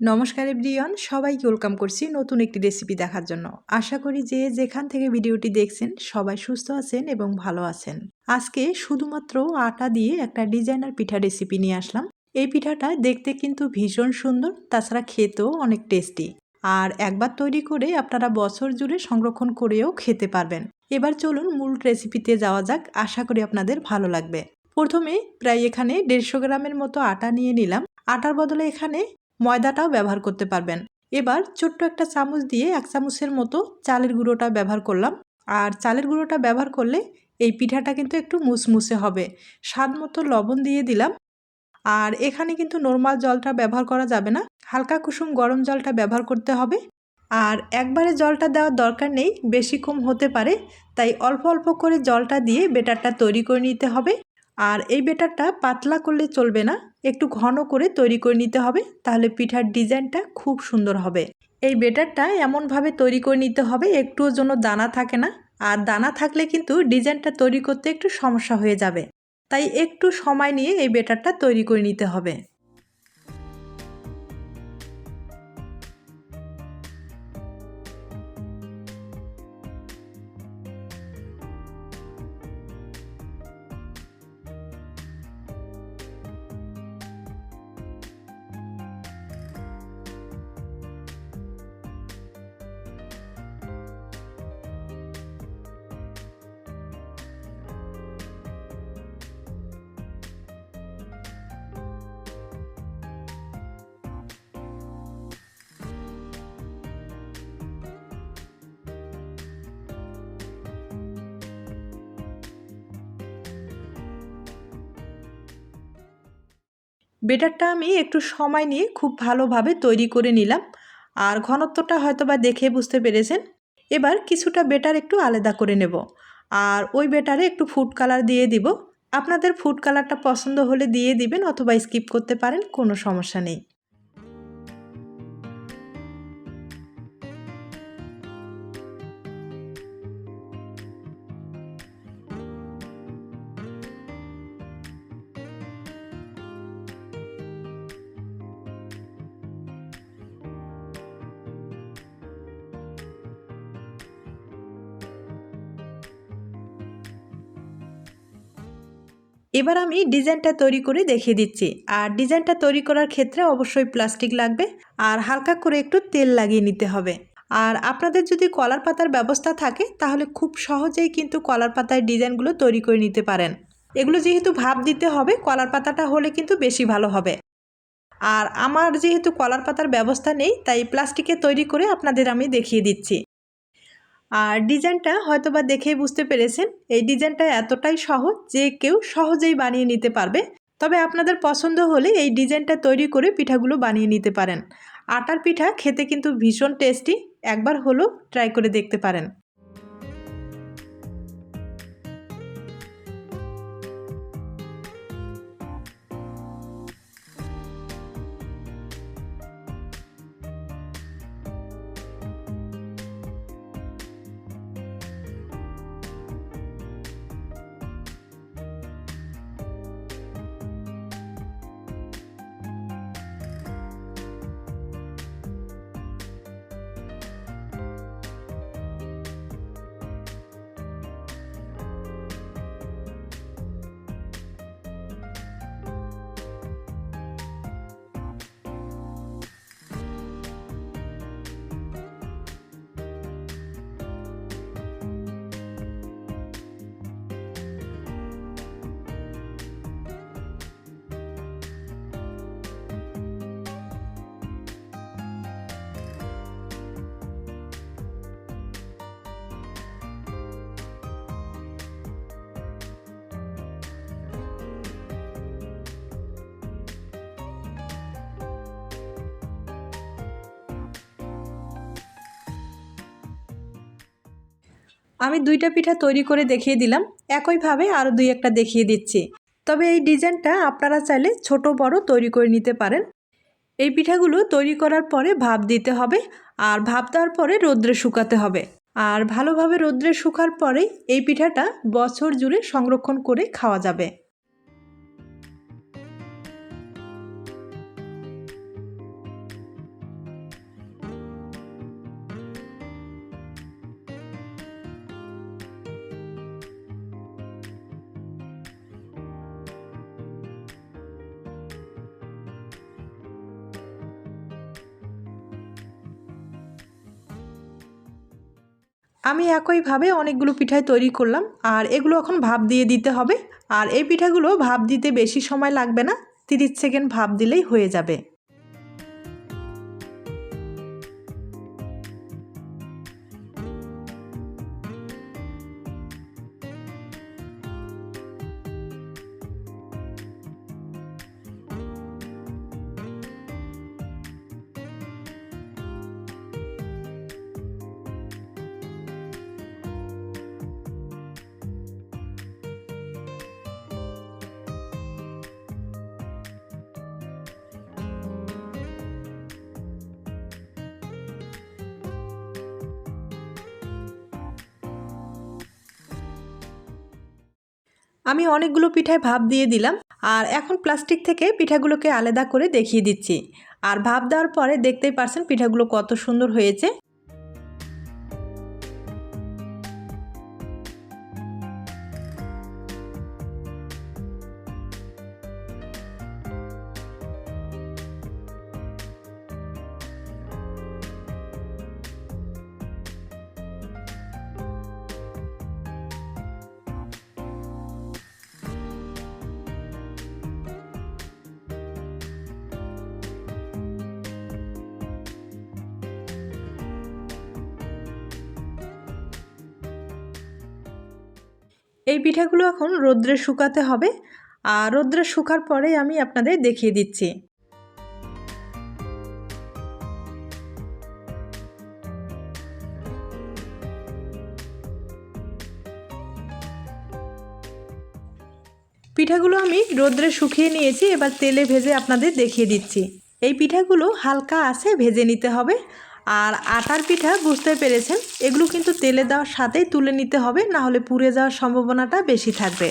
নমস্কার এভরিওয়ান, সবাইকে ওয়েলকাম করছি নতুন একটি রেসিপি দেখার জন্য। আশা করি যে যেখান থেকে ভিডিওটি দেখছেন, সবাই সুস্থ আছেন এবং ভালো আছেন। আজকে শুধুমাত্র আটা দিয়ে একটা ডিজাইনার পিঠা রেসিপি নিয়ে আসলাম। এই পিঠাটা দেখতে কিন্তু ভীষণ সুন্দর, তাছাড়া খেতেও অনেক টেস্টি। আর একবার তৈরি করে আপনারা বছর জুড়ে সংরক্ষণ করেও খেতে পারবেন। এবার চলুন মূল রেসিপিতে যাওয়া যাক, আশা করি আপনাদের ভালো লাগবে। প্রথমে প্রায় এখানে দেড়শো গ্রামের মতো আটা নিয়ে নিলাম। আটার বদলে এখানে ময়দাটাও ব্যবহার করতে পারবেন। এবার ছোট্ট একটা চামচ দিয়ে এক চামচের মতো চালের গুঁড়োটা ব্যবহার করলাম। আর চালের গুঁড়োটা ব্যবহার করলে এই পিঠাটা কিন্তু একটু মুসমুসে হবে। স্বাদ মতো লবণ দিয়ে দিলাম। আর এখানে কিন্তু নর্মাল জলটা ব্যবহার করা যাবে না। হালকা কুসুম গরম জলটা ব্যবহার করতে হবে। আর একবারে জলটা দেওয়ার দরকার নেই, বেশি কম হতে পারে। তাই অল্প অল্প করে জলটা দিয়ে বেটারটা তৈরি করে নিতে হবে। আর এই বেটারটা পাতলা করলে চলবে না। একটু ঘন করে তৈরি করে নিতে হবে, তাহলে পিঠার ডিজাইনটা খুব সুন্দর হবে। এই বেটারটা এমনভাবে তৈরি করে নিতে হবে, একটুও জন্য দানা থাকে না। আর দানা থাকলে কিন্তু ডিজাইনটা তৈরি করতে একটু সমস্যা হয়ে যাবে। তাই একটু সময় নিয়ে এই বেটারটা তৈরি করে নিতে হবে। বেটারটা আমি একটু সময় নিয়ে খুব ভালোভাবে তৈরি করে নিলাম। আর ঘনত্বটা হয়তো বা দেখে বুঝতে পেরেছেন। এবার কিছুটা বেটার একটু আলাদা করে নেব। আর ওই বেটারে একটু ফুড কালার দিয়ে দিব। আপনাদের ফুড কালারটা পছন্দ হলে দিয়ে দিবেন অথবা স্কিপ করতে পারেন, কোনো সমস্যা নেই। এবার আমি ডিজাইনটা তৈরি করে দেখিয়ে দিচ্ছি। আর ডিজাইনটা তৈরি করার ক্ষেত্রে অবশ্যই প্লাস্টিক লাগবে আর হালকা করে একটু তেল লাগিয়ে নিতে হবে। আর আপনাদের যদি কলার পাতার ব্যবস্থা থাকে, তাহলে খুব সহজেই কিন্তু কলার পাতার ডিজাইনগুলো তৈরি করে নিতে পারেন। এগুলো যেহেতু ভাব দিতে হবে, কলার পাতাটা হলে কিন্তু বেশি ভালো হবে। আর আমার যেহেতু কলার পাতার ব্যবস্থা নেই, তাই প্লাস্টিকে তৈরি করে আপনাদের আমি দেখিয়ে দিচ্ছি। আর ডিজাইনটা হয়তো বা দেখেই বুঝতে পেরেছেন, এই ডিজাইনটা এতটাই সহজ যে কেউ সহজেই বানিয়ে নিতে পারবে। তবে আপনাদের পছন্দ হলে এই ডিজাইনটা তৈরি করে পিঠাগুলো বানিয়ে নিতে পারেন। আটার পিঠা খেতে কিন্তু ভীষণ টেস্টি, একবার হলো ট্রাই করে দেখতে পারেন। আমি দুইটা পিঠা তৈরি করে দেখিয়ে দিলাম। একইভাবে আরও দুই একটা দেখিয়ে দিচ্ছি। তবে এই ডিজাইনটা আপনারা চাইলে ছোট, বড় তৈরি করে নিতে পারেন। এই পিঠাগুলো তৈরি করার পরে ভাপ দিতে হবে আর ভাব দেওয়ার পরে রোদ্রে শুকাতে হবে। আর ভালোভাবে রোদ্রে শুকার পরে এই পিঠাটা বছর জুড়ে সংরক্ষণ করে খাওয়া যাবে। আমি একইভাবে অনেকগুলো পিঠাই তৈরি করলাম, আর এগুলো এখন ভাপ দিয়ে দিতে হবে। আর এই পিঠাগুলো ভাপ দিতে বেশি সময় লাগবে না, তিরিশ সেকেন্ড ভাপ দিলেই হয়ে যাবে। আমি অনেকগুলো পিঠায় ভাপ দিয়ে দিলাম আর এখন প্লাস্টিক থেকে পিঠাগুলোকে আলাদা করে দেখিয়ে দিচ্ছি। আর ভাপ দেওয়ার পরে দেখতেই পারছেন পিঠাগুলো কত সুন্দর হয়েছে। এই পিঠাগুলো এখন রোদ্রে শুকাতে হবে। আর রোদ্রে শুকার পরেই আমি আপনাদের দেখিয়ে দিচ্ছি। পিঠাগুলো আমি রোদ্রে শুকিয়ে নিয়েছি, এবার তেলে ভেজে আপনাদের দেখিয়ে দিচ্ছি। এই পিঠাগুলো হালকা আছে, ভেজে নিতে হবে। আর আটার পিঠা বুঝতে পেরেছেন? এগুলো কিন্তু তেলে দেওয়ার সাথেই তুলে নিতে হবে, না হলে পুড়ে যাওয়ার সম্ভাবনাটা বেশি থাকবে।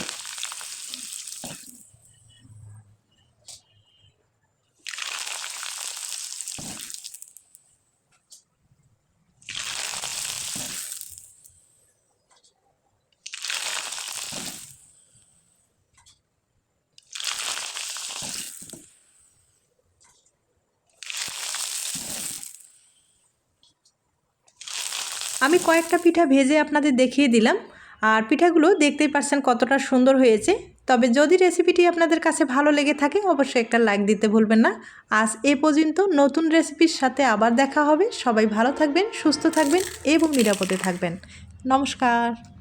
আমি কয়েকটা পিঠা ভেজে আপনাদের দেখিয়ে দিলাম। আর পিঠাগুলো দেখতেই পারছেন কতটা সুন্দর হয়েছে। তবে যদি রেসিপিটি আপনাদের কাছে ভালো লেগে থাকে, অবশ্যই একটা লাইক দিতে ভুলবেন না। আজ এ পর্যন্ত নতুন রেসিপির সাথে আবার দেখা হবে। সবাই ভালো থাকবেন, সুস্থ থাকবেন এবং নিরাপদে থাকবেন। নমস্কার।